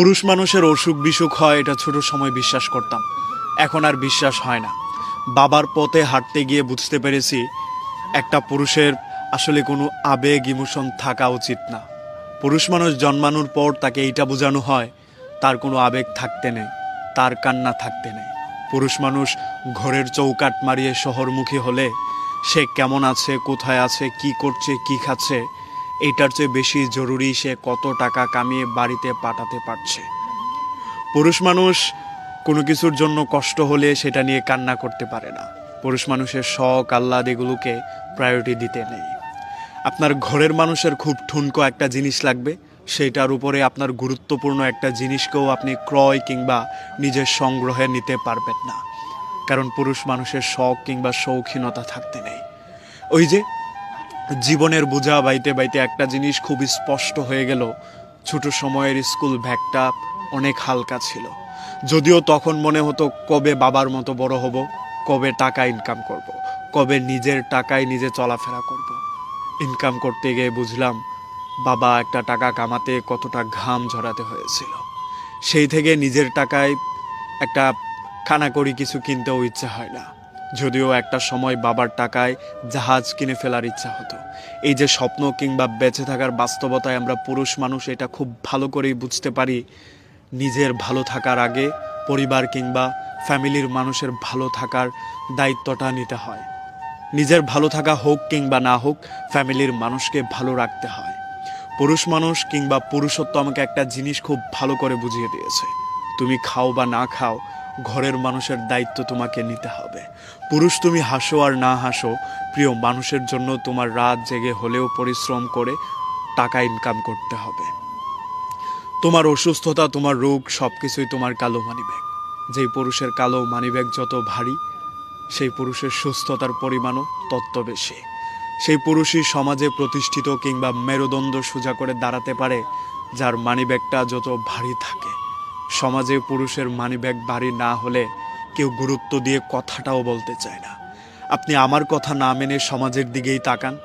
পুরুষ মানুষের অসুখ বিসুখ হয়, এটা ছোট সময় বিশ্বাস করতাম। এখন আর বিশ্বাস হয় না। বাবার পথে হাঁটতে গিয়ে বুঝতে পেরেছি, একটা পুরুষের আসলে কোনো আবেগ ইমোশন থাকা উচিত না। পুরুষ মানুষ জন্মানোর পর তাকে এইটা বোঝানো হয়, তার কোনো আবেগ থাকতে নেই, তার কান্না থাকতে নেই। পুরুষ মানুষ ঘরের চৌকাট মারিয়ে শহরমুখী হলে, সে কেমন আছে, কোথায় আছে, কি করছে, কি খাচ্ছে এইটার চেয়ে বেশি জরুরি সে কত টাকা কামিয়ে বাড়িতে পাঠাতে পারছে। পুরুষ মানুষ কোনো কিছুর জন্য কষ্ট হলে সেটা নিয়ে কান্না করতে পারে না। পুরুষ মানুষের শখ, আহ্লাদ এগুলোকে প্রায়োরিটি দিতে নেই। আপনার ঘরের মানুষের খুব ঠুনকো একটা জিনিস লাগবে সেইটার উপরে আপনার গুরুত্বপূর্ণ একটা জিনিসকেও আপনি ক্রয় কিংবা নিজের সংগ্রহে নিতে পারবেন না। কারণ পুরুষ মানুষের শখ কিংবা শৌখিনতা থাকতে নেই। ওই যে জীবনের বোঝা বাইতে বাইতে একটা জিনিস খুব স্পষ্ট হয়ে গেল ছোট সময়ের স্কুল ব্যাগটা অনেক হালকা ছিল যদিও তখন মনে হতো কবে বাবার মতো বড় হব, কবে টাকা ইনকাম করব। কবে নিজের টাকায় নিজে চলাফেরা করব। ইনকাম করতে গিয়ে বুঝলাম বাবা একটা টাকা কামাতে কতটা ঘাম ঝরাতে হয়েছিল সেই থেকে নিজের টাকায় একটা খানা করি কিছু কিনতেও ইচ্ছা হয় না যদিও একটা সময় বাবার টাকায় জাহাজ কিনে ফেলার ইচ্ছা হতো। এই যে স্বপ্ন কিংবা বেঁচে থাকার বাস্তবতায় আমরা পুরুষ মানুষ এটা খুব ভালো করেই বুঝতে পারি। নিজের ভালো থাকার আগে পরিবার কিংবা ফ্যামিলির মানুষের ভালো থাকার দায়িত্বটা নিতে হয়। নিজের ভালো থাকা হোক কিংবা না হোক, ফ্যামিলির মানুষকে ভালো রাখতে হয়। পুরুষ মানুষ কিংবা পুরুষত্ব আমাকে একটা জিনিস খুব ভালো করে বুঝিয়ে দিয়েছে। তুমি খাও বা না খাও ঘরের মানুষের দায়িত্ব তোমাকে নিতে হবে। পুরুষ তুমি হাসো আর না হাসো, প্রিয়, মানুষের জন্য তোমার রাত জেগে হলেও পরিশ্রম করে টাকা ইনকাম করতে হবে। তোমার অসুস্থতা, তোমার রোগ সব কিছুই তোমার কালো মানিব্যাগ যেই পুরুষের কালো মানিব্যাগ যত ভারী, সেই পুরুষের সুস্থতার পরিমাণও তত বেশি। সেই পুরুষই সমাজে প্রতিষ্ঠিত কিংবা মেরুদণ্ড সোজা করে দাঁড়াতে পারে, যার মানিব্যাগটা যত ভারী থাকে। সমাজে পুরুষের মানিব্যাগ বাড়ি না হলে কেউ গুরুত্ব দিয়ে কথাটাও বলতে চায় না। আপনি আমার কথা না মেনে সমাজের দিকেই তাকান।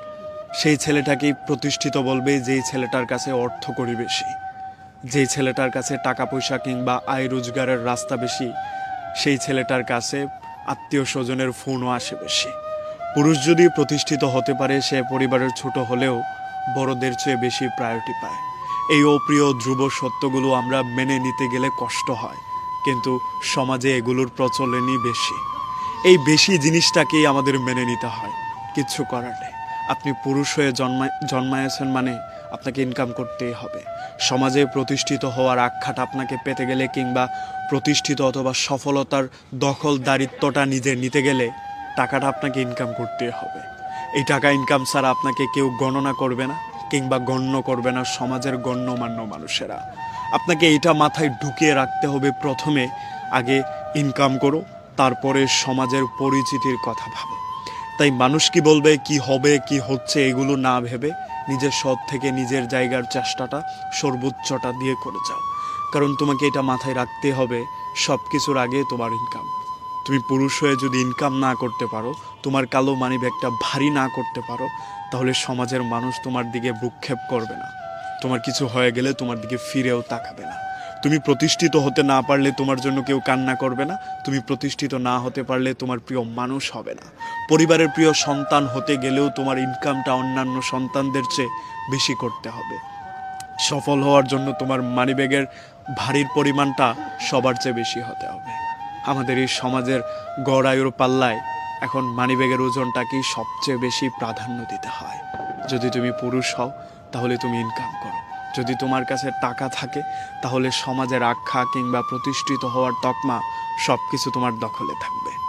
সেই ছেলেটাকেই প্রতিষ্ঠিত বলবে যেই ছেলেটার কাছে অর্থ করি বেশি। যেই ছেলেটার কাছে টাকা পয়সা কিংবা আয় রোজগারের রাস্তা বেশি, সেই ছেলেটার কাছে আত্মীয় স্বজনের ফোনও আসে বেশি। পুরুষ যদি প্রতিষ্ঠিত হতে পারে, সে পরিবারের ছোট হলেও বড়দের চেয়ে বেশি প্রায়োরিটি পায়। এই অপ্রিয় ধ্রুব সত্যগুলো আমরা মেনে নিতে গেলে কষ্ট হয়, কিন্তু সমাজে এগুলোর প্রচলনই বেশি। এই বেশি জিনিসটাকেই আমাদের মেনে নিতে হয় কিচ্ছু করার নেই। আপনি পুরুষ হয়ে জন্মায়, জন্মায়েছেন মানে আপনাকে ইনকাম করতেই হবে। সমাজে প্রতিষ্ঠিত হওয়ার আখ্যাটা আপনাকে পেতে গেলে কিংবা প্রতিষ্ঠিত অথবা সফলতার দখলদারিত্বটা নিজে নিতে গেলে টাকাটা আপনাকে ইনকাম করতে হবে। এই টাকা ইনকাম ছাড়া আপনাকে কেউ গণনা করবে না। কিংবা গণ্য করবে না সমাজের গণ্যমান্য মানুষেরা। আপনাকে এটা মাথায় ঢুকিয়ে রাখতে হবে প্রথমে। আগে ইনকাম করো, তারপরে সমাজের পরিচিতির কথা ভাবো। তাই মানুষ কি বলবে, কি হবে, কি হচ্ছে এগুলো না ভেবে নিজের সৎ থেকে নিজের জায়গার চেষ্টাটা, সর্বোচ্চটা দিয়ে করে যাও। কারণ তোমাকে এটা মাথায় রাখতে হবে সব কিছুর আগে তোমার ইনকাম তুমি পুরুষ হয়ে যদি ইনকাম না করতে পারো, তোমার কালো মানি ব্যাগটা ভারী না করতে পারো তাহলে সমাজের মানুষ তোমার দিকে ভ্রুক্ষেপ করবে না। তোমার কিছু হয়ে গেলে তোমার দিকে ফিরেও তাকাবে না। তুমি প্রতিষ্ঠিত হতে না পারলে তোমার জন্য কেউ কান্না করবে না। তুমি প্রতিষ্ঠিত না হতে পারলে তোমার প্রিয় মানুষ হবে না। পরিবারের প্রিয় সন্তান হতে গেলেও তোমার ইনকামটা অন্যান্য সন্তানদের চেয়ে বেশি করতে হবে। সফল হওয়ার জন্য তোমার মানিব্যাগের ভারীর পরিমাণটা সবার চেয়ে বেশি হতে হবে। আমাদের এই সমাজের গড় আয়ুর পাল্লায় এখন মানিব্যাগের ওজনটাকেই সবচেয়ে বেশি প্রাধান্য দিতে হয়। যদি তুমি পুরুষ হও, তাহলে তুমি ইনকাম করো। যদি তোমার কাছে টাকা থাকে, তাহলে সমাজের আখ্যা কিংবা প্রতিষ্ঠিত হওয়ার তকমা সব কিছু তোমার দখলে থাকবে।